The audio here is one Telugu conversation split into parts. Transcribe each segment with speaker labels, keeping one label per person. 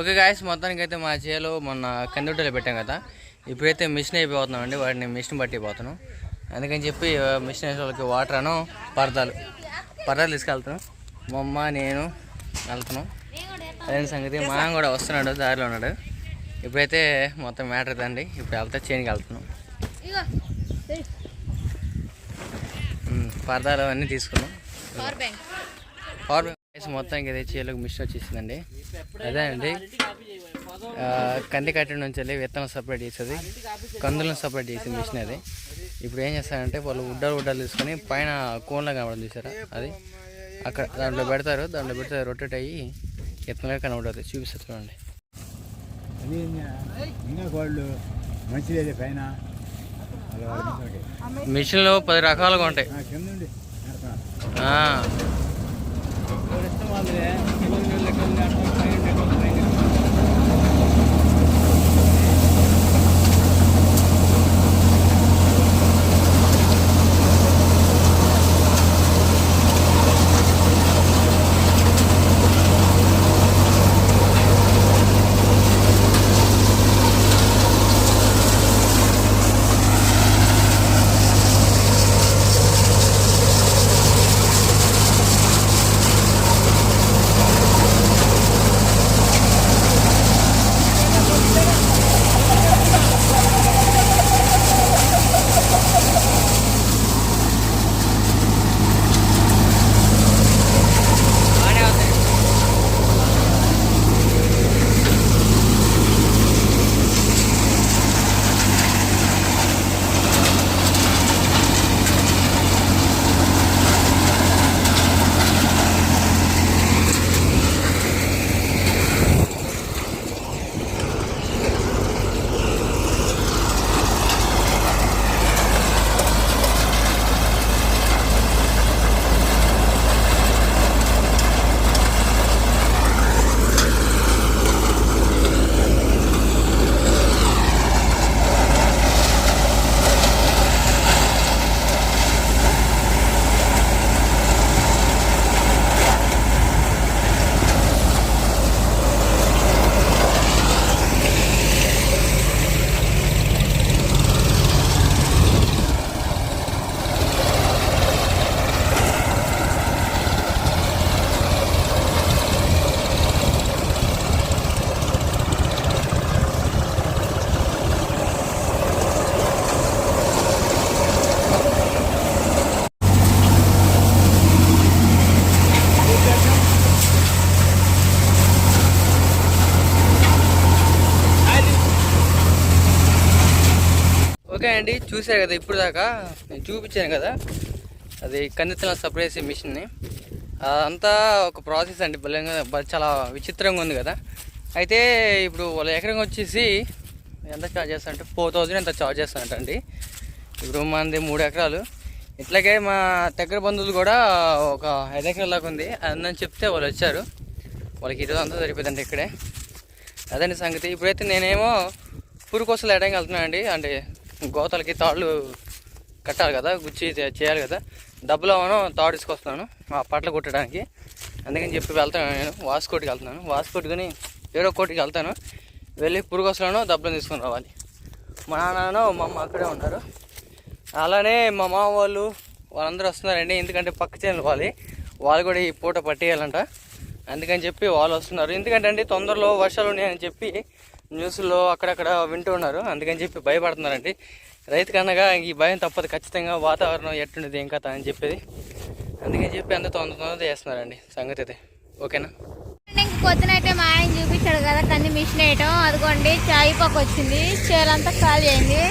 Speaker 1: ఓకే గాయస్ మొత్తానికి అయితే మా చేలో మొన్న కందుటలో పెట్టాం కదా. ఇప్పుడైతే మిషన్ అయిపోతున్నాం అండి వాటిని మిషన్ బట్టి పోతున్నాం. అందుకని చెప్పి మిషన్ వేసే వాళ్ళకి వాటర్ అను పరదాలు. పరదాలు తీసుకెళ్తున్నాం. మా అమ్మ నేను వెళ్తున్నాం. అదే సంగతి మా కూడా వస్తున్నాడు దారిలో ఉన్నాడు. ఇప్పుడైతే మొత్తం మ్యాటర్ ఇదండి. ఇప్పుడు వెళ్తే చేనికి వెళ్తున్నాం. పరదాలు అవన్నీ తీసుకున్నాం.
Speaker 2: పవర్ బ్యాంక్
Speaker 1: పవర్ బ్యాంక్ మొత్తానికి అయితే చేలోకి మిషన్ వచ్చేసిందండి. అదే అండి. కంది కట్టిన నుంచి వెళ్ళి విత్తనం సపరేట్ చేసేది. కందులను సపరేట్ చేసే మిషన్ అది. ఇప్పుడు ఏం చేస్తారంటే వాళ్ళు ఉడ్డాలు ఉడ్డాలు తీసుకొని పైన కోన్లా కనబడదు చూసారా? అది. అక్కడ దాంట్లో పెడతారు దాంట్లో పెడితే రొటేట్ అయ్యి విత్తనాలు కనబడుతుంది చూపిస్తారు చూడండి.
Speaker 3: ఇంకా.
Speaker 1: మిషన్లు పది రకాలుగా ఉంటాయి.
Speaker 3: ఆ, కింద ఉండి
Speaker 1: అండి చూసారు కదా ఇప్పుడు దాకా. నేను చూపించాను కదా. అది కందితల సప్లై మిషన్ని. అదంతా ఒక ప్రాసెస్ అండి బలంగా చాలా విచిత్రంగా ఉంది కదా. అయితే ఇప్పుడు వాళ్ళ ఎకరం వచ్చేసి ఎంత చార్జ్ చేస్తారంటే ఫోర్ థౌజండ్ ఎంత చార్జ్ చేస్తారంటండి. ఇప్పుడు మనది మూడు ఎకరాలు. ఇట్లాగే మా దగ్గర బంధువులు కూడా ఒక ఐదు ఎకరాల దాకా ఉంది. అందని చెప్తే వాళ్ళు వచ్చారు. వాళ్ళకి ఇది అంతా సరిపోతుందండి ఇక్కడే. అదండి సంగతి. ఇప్పుడైతే నేనేమో పురుకోసలు ఎడానికి వెళ్తున్నానండి. అంటే గోతలకి తాళ్ళు కట్టాలి కదా గుచ్చి చేయాలి కదా. డబ్బులో మనం తాడు తీసుకొస్తున్నాను ఆ పట్ల కొట్టడానికి. అందుకని చెప్పి వెళ్తాను నేను వాస్కోటికి వెళ్తున్నాను. వాస్కోటికి ఏడో కోటికి వెళ్తాను. వెళ్ళి పురుగోసలను డబ్బులు తీసుకొని రావాలి. మా నాన్న మా అమ్మ అక్కడే ఉంటారు. అలానే మా మామ వాళ్ళు వాళ్ళందరూ వస్తున్నారండి. ఎందుకంటే పక్క చేనులు వాళ్ళు వాళ్ళు కూడా ఈ పూట పట్టేయాలంట. అందుకని చెప్పి వాళ్ళు వస్తున్నారు. ఎందుకంటే అండి తొందరలో వర్షాలు ఉన్నాయని చెప్పి న్యూస్లో అక్కడక్కడ వింటూ ఉన్నారు. అందుకని చెప్పి భయపడుతున్నారండి. రైతు కన్నగా ఈ భయం తప్పదు. ఖచ్చితంగా వాతావరణం ఎట్టుండేది ఏం కథ అని చెప్పేది. అందుకని చెప్పి అంత తొందర తొందర చేస్తున్నారండి. సంగతి అయితే ఓకేనా?
Speaker 2: ఇంక పొద్దునైతే మా ఆయన చూపించాడు కదా కంది మిషన్ వేయటం. అదిగోండి చాయ్ పక్క వచ్చింది. చేలంతా ఖాళీ అయింది.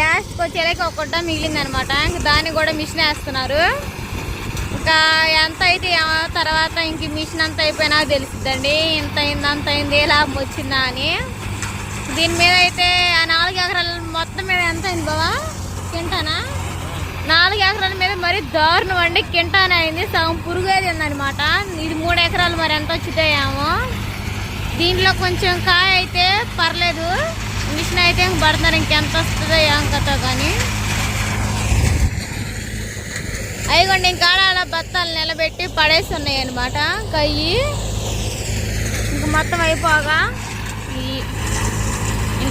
Speaker 2: లాస్ట్కి వచ్చేలాకి ఒక్కట మిగిలింది అనమాట ఇంక దాన్ని కూడా మిషన్ వేస్తున్నారు. ఇంకా ఎంత అయితే తర్వాత ఇంక మిషన్ అంత అయిపోయినా తెలుస్తుందండి ఇంత అయింది అంత అయింది లాభం వచ్చిందా అని. దీని మీద అయితే ఆ నాలుగు ఎకరాల మొత్తం మీద ఎంత అయింది బావా? కింటానా? నాలుగు ఎకరాల మీద మరి దారుణం అండి. కింటాన అయింది. సగం పురుగేది ఉందన్నమాట. ఇది మూడు ఎకరాలు మరి ఎంత వచ్చితాయేమో. దీంట్లో కొంచెం కాయ అయితే పర్లేదు. మిషన్ అయితే ఇంక పడుతున్నారు. ఇంకెంత వస్తుందో ఏం కథ కానీ అయిగోండి ఇంకా అలా బత్తాలు నిలబెట్టి పడేసి ఉన్నాయి అనమాట కయ్యి. ఇంక మొత్తం అయిపోగా. ఈ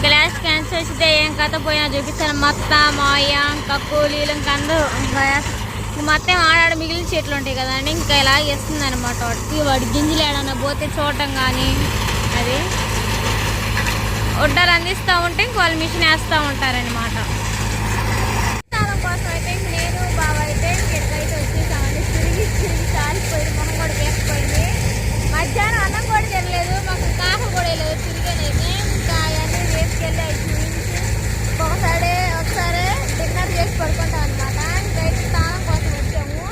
Speaker 2: గ్లాస్ క్యాన్సిల్ క్యాన్సర్ వస్తే ఏం కథ పోయినా చూపిస్తాను. మొత్తం మాయ ఇంకా కూలీలు ఇంకా అందరూ మొత్తం ఆడాడ మిగిలిన చెట్లు ఉంటాయి కదండి. ఇంకా ఇలా వేస్తుంది అనమాట వాడికి. వాడి గింజలు ఏడన్నా పోతే చూడటం కానీ అది. ఒడ్డాలు అందిస్తూ ఉంటే ఇంక వాళ్ళు మిషన్ వేస్తూ ఉంటారనమాట స్థానం కోసం అయితే ఇంక నేను బావ అయితే ఇంక ఎట్లయితే వచ్చేసామండి తిరిగి తిరిగి చాలిపోయింది మొహం కూడా వేసిపోయింది మధ్యాహ్నం అన్నం కూడా తినలేదు మాకు కాఫ కూడా లేదు తిరిగేనైతే ఇంకా అవన్నీ వేసుకెళ్ళి అవి చూపించి ఒకసారి ఒకసారి డిన్నర్ చేసి పడుకుంటాం అనమాట ఇంకైతే స్నానం కోసం వచ్చాము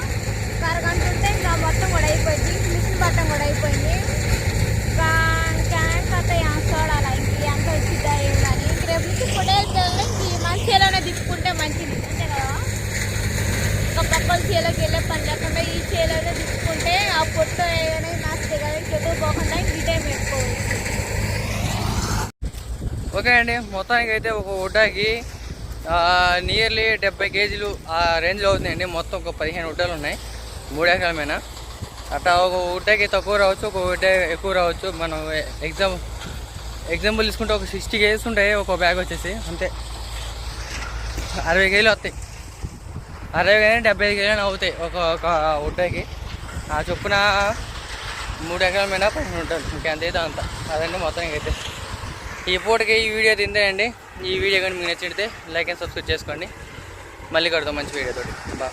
Speaker 2: ఇంకా అరగంట ఉంటే ఇంకా మొత్తం కూడా అయిపోయింది ఇంక మిషన్ బట్టం కూడా అయిపోయింది ఇంకా క్యాన్స్ అయితే ఏం చూడాలి ఇంక ఎంత వచ్చిద్దా ఏందని ఇంక రేపు నుంచి పొడేలు ఇంక మంచిలోనే తిప్పుకుంటే మంచిది అంతే కదా ఒక పక్కల చేలోకి వెళ్ళే పని లేకుండా ఈ చేలోనే తిప్పుకుంటే ఆ పొట్టు ఏమైనా నాస్తే కదా చెట్టు పోకుండా ఇంక ఇటే పెట్టుకోవచ్చు
Speaker 1: ఓకే అండి. మొత్తానికి అయితే ఒక ఉడ్డాకి నియర్లీ డెబ్బై కేజీలు ఆ రేంజ్లో అవుతుందండి మొత్తం ఒక పదిహేను ఉడ్డాలు ఉన్నాయి. మూడేకాల మీద అట్లా ఒక ఉడ్డాకి తక్కువ రావచ్చు ఒక ఉడ్డ ఎక్కువ రావచ్చు. మనం ఎగ్జామ్ ఎగ్జాంపుల్ తీసుకుంటే ఒక సిక్స్టీ కేజీస్ ఉంటాయి ఒక బ్యాగ్ వచ్చేసి. అంతే. అరవై కేజీలు వస్తాయి. అరవై కానీ డెబ్బై ఐదు కేజీలు అవుతాయి ఒక ఒక ఉడ్డాకి ఆ చొప్పున మూడు ఎకరాల మీద పదిహేను ఉంటాయి ఇంకెంత అయితే అంత అదండి మొత్తానికి అయితే ఈ పూటకి ఈ వీడియో తిందే అండి ఈ వీడియో కానీ మీకు నచ్చితే లైక్ అండ్ సబ్స్క్రైబ్ చేసుకోండి. మళ్ళీ కడతాం మంచి వీడియోతో బా